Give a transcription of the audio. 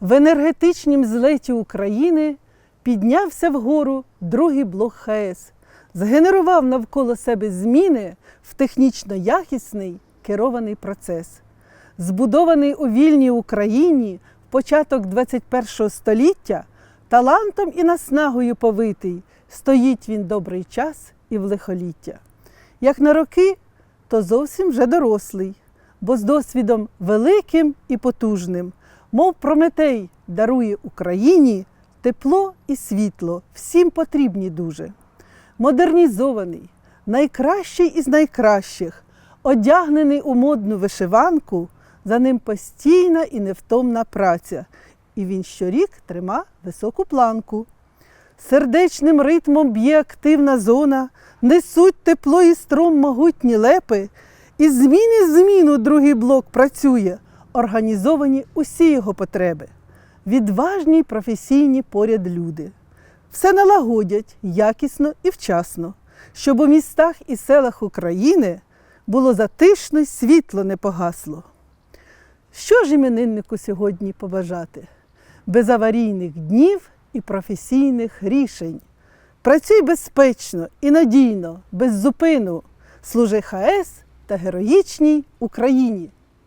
В енергетичнім злеті України піднявся вгору другий блок ХАЕС, згенерував навколо себе зміни в технічно якісний керований процес. Збудований у вільній Україні в початок 21 століття, талантом і наснагою повитий, стоїть він добрий час і в лихоліття. Як на роки, то зовсім вже дорослий, бо з досвідом великим і потужним, мов Прометей дарує Україні тепло і світло, всім потрібні дуже. Модернізований, найкращий із найкращих, одягнений у модну вишиванку, за ним постійна і невтомна праця, і він щорік трима високу планку. Сердечним ритмом б'є активна зона, несуть тепло і струм могутні лепи, і зміни зміну другий блок працює, організовані усі його потреби. Відважні професійні поряд люди. Все налагодять якісно і вчасно, щоб у містах і селах України було затишно й світло не погасло. Що ж імениннику сьогодні побажати? Безаварійних днів і професійних рішень. Працюй безпечно і надійно, без зупину. Служи ХАЕС та героїчній Україні.